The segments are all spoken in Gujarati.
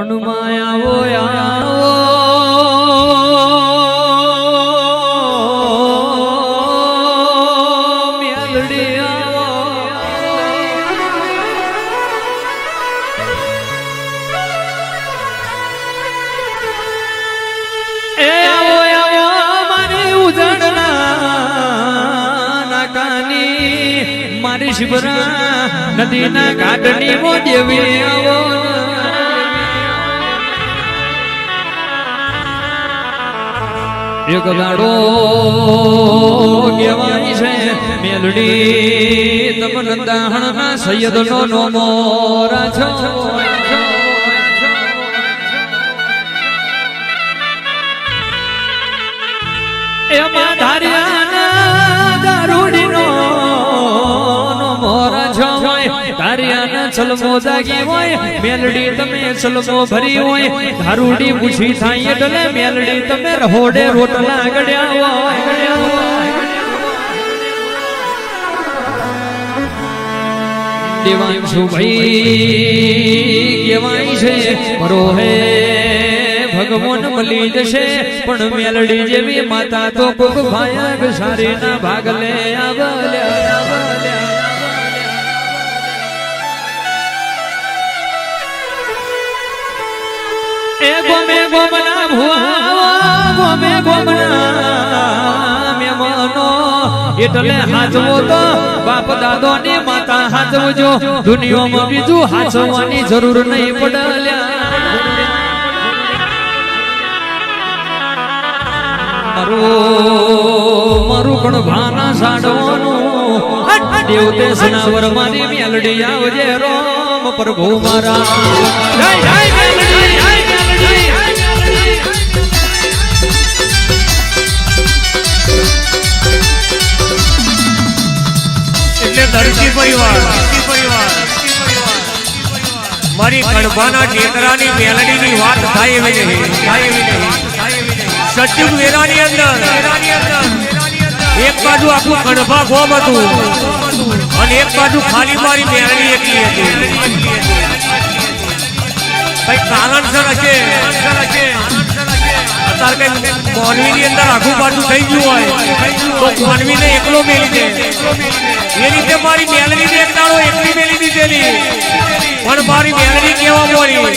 અણુમાયાવો આવો મારી શિવરા નદીના ઘાટની મો દેવી આવો. એક દાડો કહેવાય છે મેલડી તમ નંદાહણના સૈયદનો નોમો રાજો. એમાં ધાર્યાના છલમો દાગી હોય, મેલડી તમે છલમો ભરી હોય. ધારુડી પૂછી થાય એટલે મેલડી તમે રહોડે રોટલા ગડ્યા હોય. દેવાંશુ છે પરો હે ભગવાન મળી જશે પણ મેલડી જેવી માતા તો કોક ભાગ લે આવલ્યા ગોમના ભુવા, ગોમે ગોમના એટલે હાજવો તો બાપ દાદો ને માતા હાજવજો દુનિયામાં બીજું હાચવવાની જરૂર નહીં પડલ્યા મારું પણ ભાના સાડવાનું. દેવતે સનાવર મારી મેલડી આવજે રોમ પ્રભુ મારા. એટલે દરજી પરિવાર મારી કડભાના ટેકરાની મેલડીની વાત થાય એવી નહીં. થાય સચિવ વેરાની અંદર એક બાજુ આખું કડભા ગોમ હતું અને એક બાજુ ખાલી મારી મેલડી એકલી હતી. કઈ કારણસર હશે. અત્યારે કઈ મોનવીની અંદર આખું બાજુ થઈ ગયું હોય તો મોનવીને એકલો મેલી દે. એની રીતે મારી મેલડી દેખાડો એકલી મેલી દીધેલી. પણ મારી મેલડી કેવા બોલી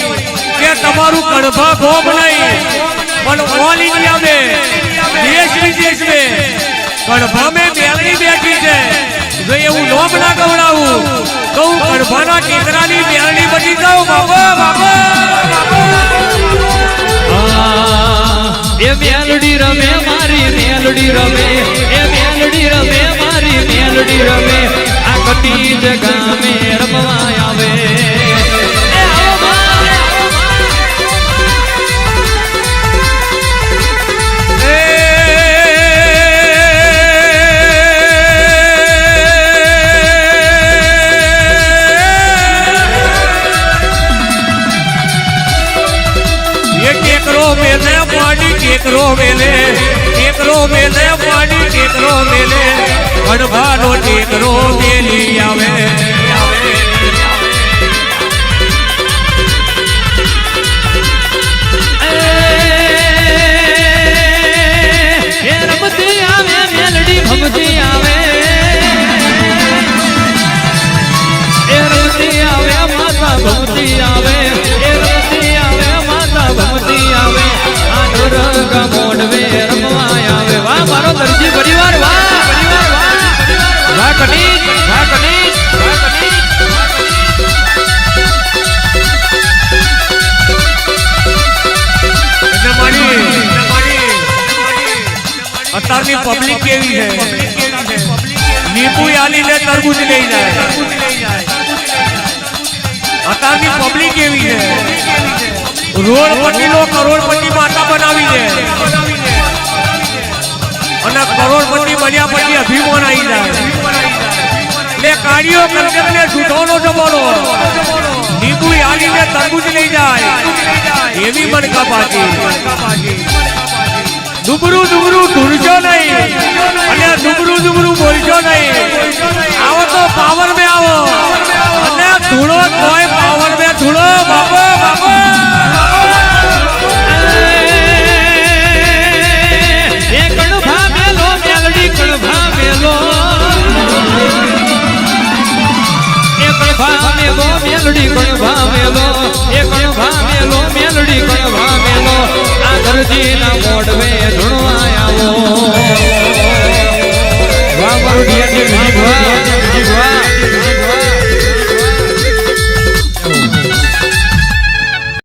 કે તમારું કડભા ગોમ નહીં, પણ ઓલ ઇન્ડિયા મે, દેશ વિદેશ મે કણભા મે મેલડી બેઠી છે. જો એવું લોભ ના ગવડાવું, તો હું કણભાના ટીકરાની મેલડી બની જાઉં. બાબા બાબા એ મેલડી રમે, મારી મેલડી રમે. મેલડી રમે, આ કટી ગામે રમવા આવે એક માં. મેલે પાણી ટેકરો મેલે ટેકરો મેલે પાણી ટેકરો મેલે કડભાનો ટેકરો મેલી આવે. અત્યારની પબ્લિક કેવી છે? લીંબુ આલીને તરબૂચ લઈ જાય. અત્યારની પબ્લિક કેવી છે? રોડ નો કરોડપતિ માતા બનાવી છે. અને કરોડપતિ બન્યા પછી અભિમાન આવી જાય. એટલે કાઢીઓ કંકરને જૂઠોનો જમાનો લીંબુ આલીને તરબૂચ લઈ જાય. એવી મનકા પાછી દુબરું દુબરું ઢૂંઢશો નહીં. અને દુબરું દુબરું બોલજો નહીં. આવો તો પાવર में આવો. અને ધૂળો કોઈ આ દરજીના મોઢવે ધૂણવા